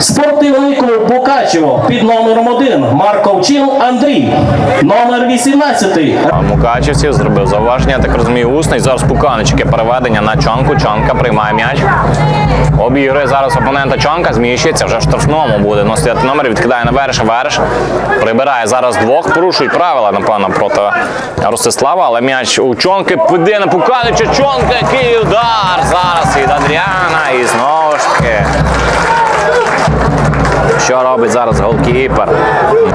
Спортивний клуб Букачево під номером 1 Марковчин Андрій. Номер 18 А Мукачівців зробив зауваження, так розумію, усний. Зараз Пуканички переведення на Чонку. Чонка приймає м'яч. Обігрує зараз опонента Чонка, зміщується, вже в штрафному буде. Носить номер, відкидає на верш, верш. Прибирає зараз двох, порушують правила, напевно, проти Ростислава, але м'яч у Чонки піде на Пуканича. Чонка, який удар зараз від Адріана. І знову ж таки. Що робить зараз голкіпер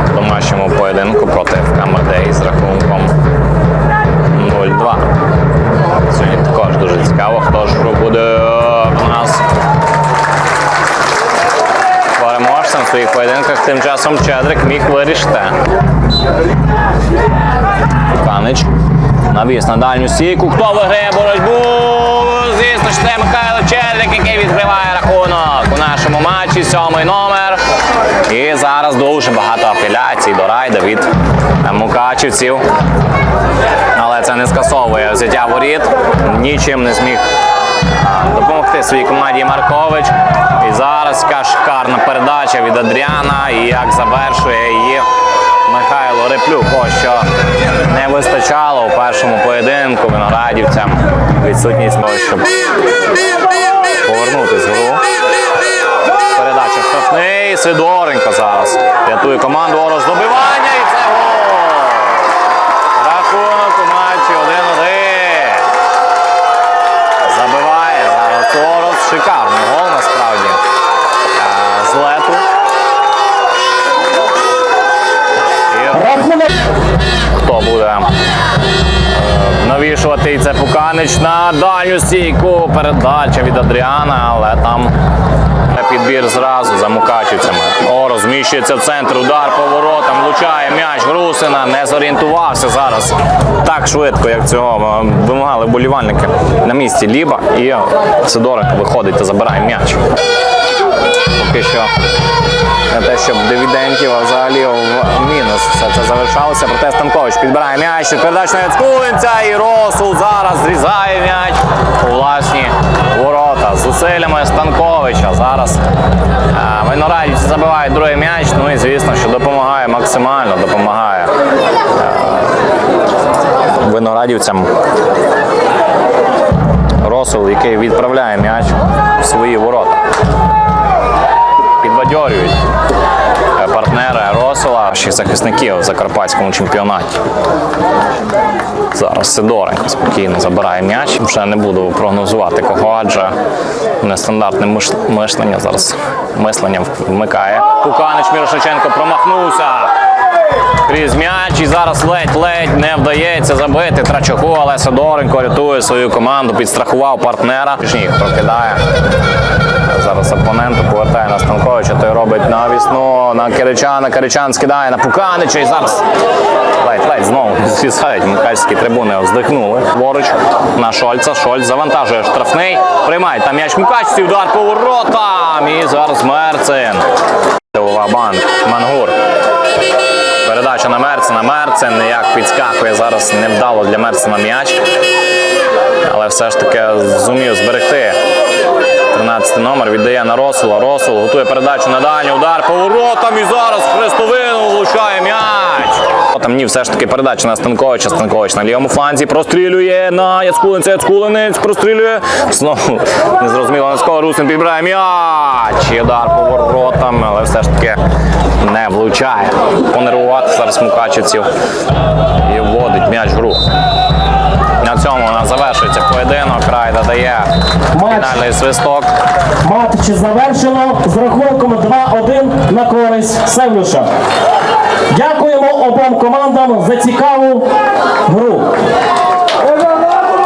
в домашньому поєдинку проти Камадей з рахунком 0-2. Сьогодні також дуже цікаво, хто ж буде в нас переможцем в своїх поєдинках. Тим часом Чедрик міг вирішити. Канич. Навіс на дальню стійку. Хто виграє боротьбу? Звісно, що це Михайло Чедрик, який відкриває рахунок у нашому матчі. Сьомий номер. І зараз дуже багато апеляцій до райда від е, мукачівців. Але це не скасовує взяття воріт. Нічим не зміг допомогти своїй команді Маркович. І зараз шикарна передача від Адріана. І як завершує її Михайло Реплюк. Ось що не вистачало у першому поєдинку виноградівцям. Відсутність того, щоб повернутися в гру. Передача штрафний. Сидоренко зараз рятує команду Орос добивання і це гол. Рахунок у матчі 1-1. Забиває зараз Орос. Шикарний навішувати і це Пуканич на дальню стійку. Передача від Адріана, але там підбір зразу за мукачівцями. О, розміщується в центр, удар по воротам, влучає м'яч Грусина, не зорієнтувався зараз так швидко, як цього е, вимагали болівальники на місці Ліба. І Сидоренко виходить та забирає м'яч. Поки що не те, щоб дивідендів, а взагалі в мінус все це завершалося. Проте Станкович підбирає м'яч, передач на Яцкулинця і Росул зараз зрізає м'яч у власні ворота. З зусиллями Станковича. Зараз е, виноградівці забивають другий м'яч. Ну і звісно, що допомагає максимально, допомагає е, виноградівцям. Росул, який відправляє м'яч в свої ворота підбадьорюють е, партнери Росола, всіх захисників в закарпатському чемпіонаті. Зараз Сидоренко спокійно забирає м'яч. Вже не буду прогнозувати кого, адже нестандартне мишлення зараз мислення вмикає. Куканич Мірошниченко промахнувся. Крізь м'яч і зараз ледь-ледь не вдається забити Трачаку, але Сидоренко рятує свою команду, підстрахував партнера. Ніг прокидає. Зараз опоненту повертає на Станковича, той робить навісну на Киричана. Киричан скидає на Пуканича і зараз ледь-ледь знову з'їздають. Мукачські трибуни вздихнули. Поруч на Шольца. Шольц завантажує штрафний. Приймає там м'яч Мукачці, удар по воротам. І зараз Мерцин. Банк. Мангур. Передача на Мерцена. Мерцен як підскакує зараз невдало для Мерцена м'яч. Але все ж таки зумів зберегти 13 номер віддає на Росула. Росул готує передачу на дальню. Удар по воротам і зараз Хрестовину влучає м'яч. Там ні, все ж таки передача на Станковича. Станкович на лівому фланзі прострілює на Яцкулинця. Яцкулинець прострілює. Знову незрозуміло на ского Русин підбирає м'яч. І удар по воротам, але все ж таки не влучає. Понервувати зараз мукачівців і вводить м'яч в гру. Поєдинок. Райда дає фінальний свисток. матч завершено з рахунком 2-1 на користь Севлюша. Дякуємо обом командам за цікаву гру.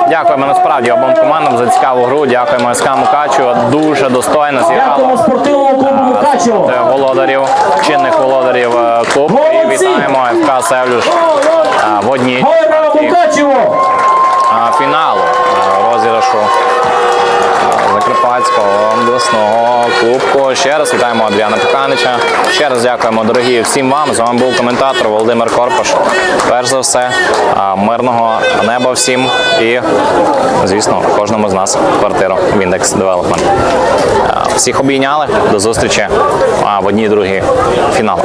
Дякуємо насправді обом командам за цікаву гру. Дякуємо СК Мукачево. Дуже достойно Дякуємо спортивному клубу Мукачево. проти володарів, чинних володарів е, клубу. І вітаємо ФК Севлюш е, в одній Мукачево! е, е, Закарпатського обласного клубку. Ще раз вітаємо Адріана Пуканича. Ще раз дякуємо, дорогі всім вам. З вами був коментатор Володимир Корпаш. Перш за все, мирного неба всім і, звісно, кожному з нас квартиру в індекс Девелопмент. Всіх обійняли. До зустрічі в одній другій фінал.